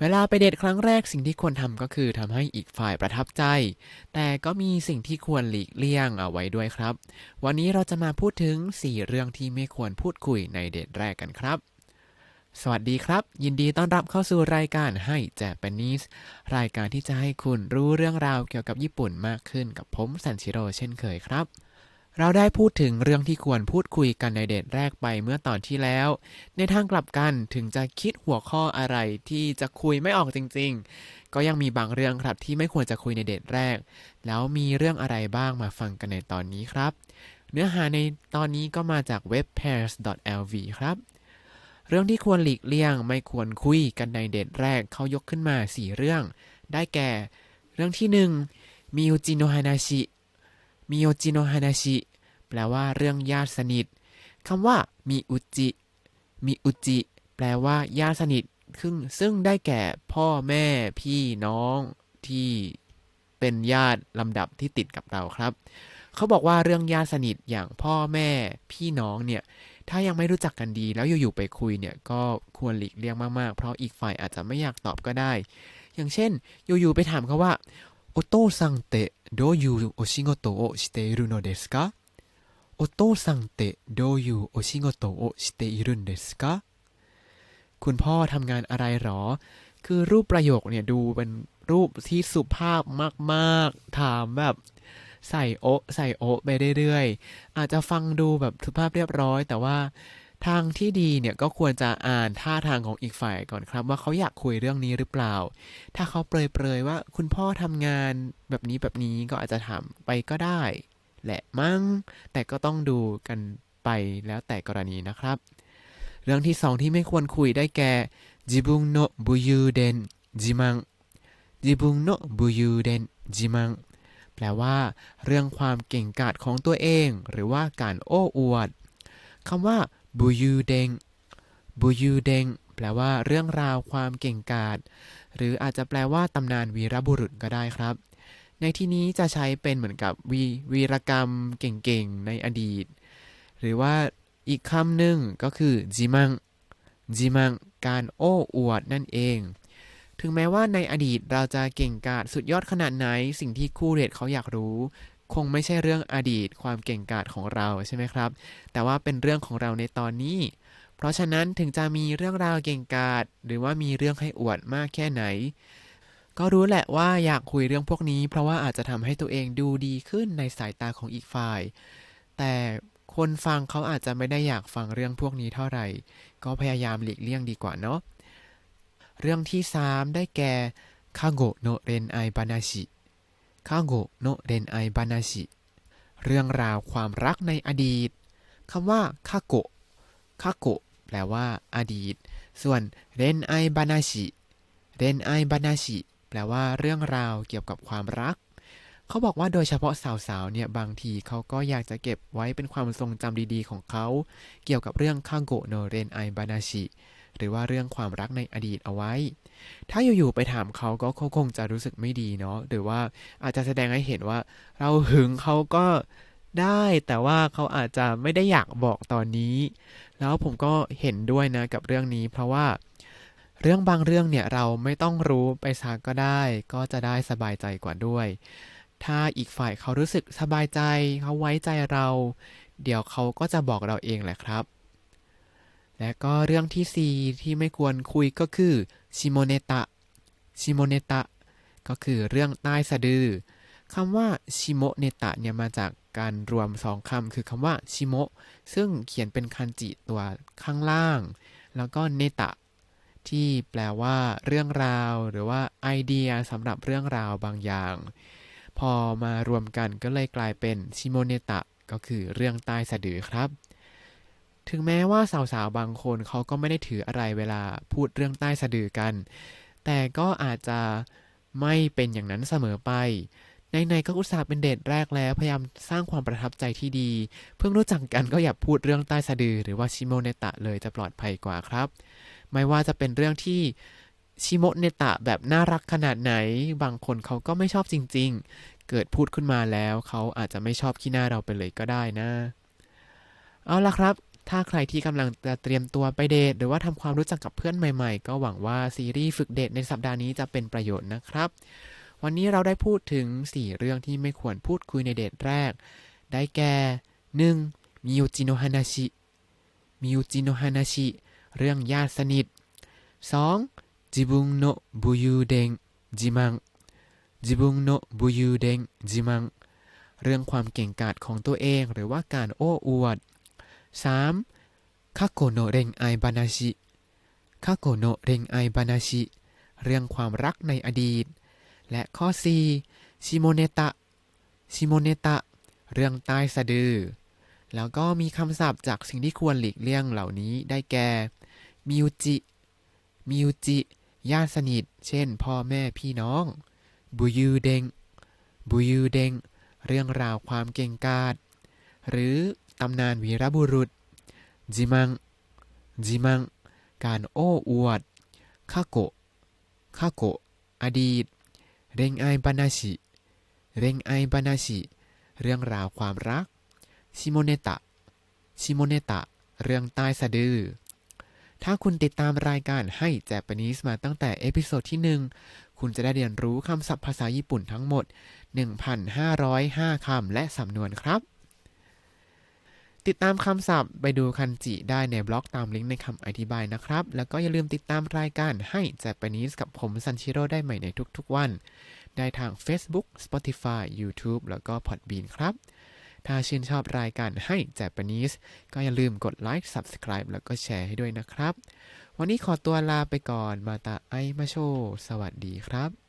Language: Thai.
เวลาไปเดทครั้งแรกสิ่งที่ควรทำก็คือทำให้อีกฝ่ายประทับใจ แต่ก็มีสิ่งที่ควรหลีกเลี่ยงเอาไว้ด้วยครับ วันนี้เราจะมาพูดถึง 4 เรื่องที่ไม่ควรพูดคุยในเดทแรกกันครับ สวัสดีครับ ยินดีต้อนรับเข้าสู่รายการให้ Japanese รายการที่จะให้คุณรู้เรื่องราวเกี่ยวกับญี่ปุ่นมากขึ้นกับผมสันชิโร่เช่นเคยครับ เราได้พูดถึงเรื่องที่ควรพูดคุยกันในเดทแรกไปเมื่อตอนที่แล้ว ในทางกลับกันถึงจะคิดหัวข้ออะไรที่จะคุยไม่ออกจริง ๆ ก็ยังมีบางเรื่องครับที่ไม่ควรจะคุยในเดทแรก แล้วมีเรื่องอะไรบ้างมาฟังกันในตอนนี้ครับ เนื้อหาในตอนนี้ก็มาจากเว็บ pairs.lv ครับ เรื่องที่ควรหลีกเลี่ยงไม่ควรคุยกันในเดทแรกเขายกขึ้นมา 4 เรื่อง ได้แก่ เรื่องที่ 1 มิโอจิโนฮานาชิ มิโอจิโนฮานาชิแปลว่าเรื่องญาติสนิทคำว่ามิอุจิมิอุจิแปลว่าญาติสนิทซึ่งซึ่งได้แก่พ่อแม่พี่น้องที่เป็นญาติลำดับที่ติดกับเราครับ เขาบอกว่าเรื่องญาติสนิทอย่างพ่อแม่พี่น้องเนี่ย ถ้ายังไม่รู้จักกันดีแล้วอยู่ๆไปคุยเนี่ย ก็ควรหลีกเลี่ยงมากๆ เพราะอีกฝ่ายอาจจะไม่อยากตอบก็ได้ อย่างเช่น อยู่ๆไปถามเขาว่า โอโต้ซังเตะどういうお仕事をしているのですかお父さんってどういうお仕事をしているんですかคุณพ่อทำงานอะไรหรอ คือรูปประโยคเนี่ยดูเป็นรูปที่สุภาพมากๆ ถามแบบใส่โอะใส่โอะไปเรื่อยๆ อาจจะฟังดูแบบสุภาพเรียบร้อย แต่ว่า ทางที่ดีเนี่ยก็ควรจะอ่านท่าทางของอีกฝ่ายก่อนครับ ว่าเขาอยากคุยเรื่องนี้หรือเปล่า ถ้าเขาเปรยๆว่าคุณพ่อทำงานแบบนี้แบบนี้ก็อาจจะถามไปก็ได้ แหละมั้งแต่ก็ต้องดูกันไปแล้วแต่กรณีนะครับ เรื่องที่สองที่ไม่ควรคุยได้แก่จิบุงโนบุยูเดนจิมังจิบุงโนบุยูเดนจิมังแปลว่า เรื่องความเก่งกาจของตัวเอง หรือว่าการโอ้อวดคำว่า บุยูเดงบุยูเดงแปลว่าเรื่องราวความเก่งกาจหรืออาจจะแปลว่าตำนานวีรบุรุษก็ได้ครับ ในที่นี้จะใช้เป็นเหมือนกับวีวีรกรรมเก่งๆ ในอดีต หรือว่าอีกคำหนึ่งก็คือจิมังจิมังการโอ้อวดนั่นเอง ถึงแม้ว่าในอดีตเราจะเก่งกาจสุดยอดขนาดไหน สิ่งที่คู่เดทเขาอยากรู้ คงไม่ใช่เรื่องอดีตความเก่งกาจของเราใช่ไหมครับ แต่ว่าเป็นเรื่องของเราในตอนนี้ เพราะฉะนั้นถึงจะมีเรื่องราวเก่งกาจหรือว่ามีเรื่องให้อวดมากแค่ไหน ก็รู้แหละว่าอยากคุยเรื่องพวกนี้ เพราะว่าอาจจะทำให้ตัวเองดูดีขึ้นในสายตาของอีกฝ่าย แต่คนฟังเขาอาจจะไม่ได้อยากฟังเรื่องพวกนี้เท่าไหร่ ก็พยายามหลีกเลี่ยงดีกว่าเนาะเรื่องที่ 3 ได้แก่คาโกโนเรนไอบานาชิ คาโกโนเรนไอบานาชิเรื่องราวความรักในอดีตคำว่าคาโกคาโกแปลว่า อดีต ส่วนเรนไอบานาชิเรนไอบานาชิแปลว่าเรื่องราวเกี่ยวกับความรัก เขาบอกว่าโดยเฉพาะสาวๆเนี่ยบางทีเขาก็อยากจะเก็บไว้เป็นความทรงจำดีๆ ของเขา เกี่ยวกับเรื่องคาโกโนเรนไอบานาชิ หรือว่าเรื่องความรักในอดีตเอาไว้ ถ้าอยู่ๆไปถามเขาก็คงจะรู้สึกไม่ดีเนาะหรือว่าอาจจะแสดงให้เห็นว่า เราหึงเขาก็ได้แต่ว่าเขาอาจจะไม่ได้อยากบอกตอนนี้ แล้วผมก็เห็นด้วยนะกับเรื่องนี้ เพราะว่าเรื่องบางเรื่องเนี่ยเราไม่ต้องรู้ไปซักก็ได้ ก็จะได้สบายใจกว่าด้วย ถ้าอีกฝ่ายเขารู้สึกสบายใจเขาไว้ใจเรา เดี๋ยวเขาก็จะบอกเราเองแหละครับ และก็เรื่องที่ 4 ที่ไม่ควรคุยก็คือชิโมเนตะชิโมเนตะก็คือเรื่องใต้สะดือคำว่าชิโมเนตะเนี่ยมาจากการรวมสองคำคือคำว่าชิโมซึ่งเขียนเป็นคันจิตัวข้างล่าง แล้วก็เนตะที่แปลว่าเรื่องราว หรือว่าไอเดียสำหรับเรื่องราวบางอย่าง พอมารวมกันก็เลยกลายเป็นชิโมเนตะก็คือเรื่องใต้สะดือครับ ถึงแม้ว่าสาวๆ บางคนเขาก็ไม่ได้ถืออะไรเวลาพูดเรื่องใต้สะดือกัน แต่ก็อาจจะไม่เป็นอย่างนั้นเสมอไปในๆก็อุตส่าห์เป็นเดทแรกแล้ว พยายามสร้างความประทับใจที่ดี เพิ่งรู้จักกันก็อย่าพูดเรื่องใต้สะดือ หรือว่าชิโมเนตะเลยจะปลอดภัยกว่าครับ ไม่ว่าจะเป็นเรื่องที่ชิโมเนตะแบบน่ารักขนาดไหน บางคนเขาก็ไม่ชอบจริง ๆ เกิดพูดขึ้นมาแล้ว เขาอาจจะไม่ชอบขี้หน้าเราไปเลยก็ได้นะ เอาละครับ ถ้าใครที่กำลังจะเตรียมตัวไปเดทหรือว่าทำความรู้จักกับเพื่อนใหม่ๆ ก็หวังว่าซีรีส์ฝึกเดทในสัปดาห์นี้จะเป็นประโยชน์นะครับ วันนี้เราได้พูดถึง 4 เรื่องที่ไม่ควรพูดคุยในเดทแรก ได้แก่ 1. มิโยจิโนฮานาชิ มิโยจิโนฮานาชิ เรื่องญาติสนิท 2. จิบุงโนบุยูเดงจิมังจิบุงโนบุยูเดงจิมังเรื่องความเก่งกาจของตัวเองหรือว่าการโอ้อวด 3. คาโกโนเรงไอบานาชิคาโกโนเรงไอบานาชิเรื่องความรักในอดีต และข้อ 4. ชิโมเนตะชิโมเนตะเรื่องใต้สะดือ แล้วก็มีคำศัพท์จากสิ่งที่ควรหลีกเลี่ยงเหล่านี้ได้แก่มิวจิมิวจิญาติสนิท เช่น พ่อแม่พี่น้องบุยูเดงบุยูเดงเรื่องราวความเก่งกาจหรือ ตำนานวีรบุรุษ จิมัง จิมัง การโอ้อวดคาโกะคาโกะอดีต เร่งไอบานาชิเร่งไอบานาชิเรื่องราวความรัก ชิโมเนตะ ชิโมเนตะ เรื่องใต้สะดือ ถ้าคุณติดตามรายการให้แจปนิสมาตั้งแต่เอพิโซดที่ 1 คุณจะได้เรียนรู้คำศัพท์ภาษาญี่ปุ่นทั้งหมด 1,505คำและสำนวนครับ ติดตามคำศัพท์ไปดูคันจิได้ในบล็อกตามลิงก์ในคำอธิบายนะครับ แล้วก็อย่าลืมติดตามรายการให้แจปนิสกับผมซันชิโร่ได้ใหม่ในทุกๆวัน ได้ทาง Facebook Spotify YouTube แล้วก็ Podbean ครับ ถ้าชื่นชอบรายการให้ Japanese ก็อย่าลืมกดไลค์ Subscribe แล้วก็แชร์ให้ด้วยนะครับ วันนี้ขอตัวลาไปก่อนมาตาไอมาโช สวัสดีครับ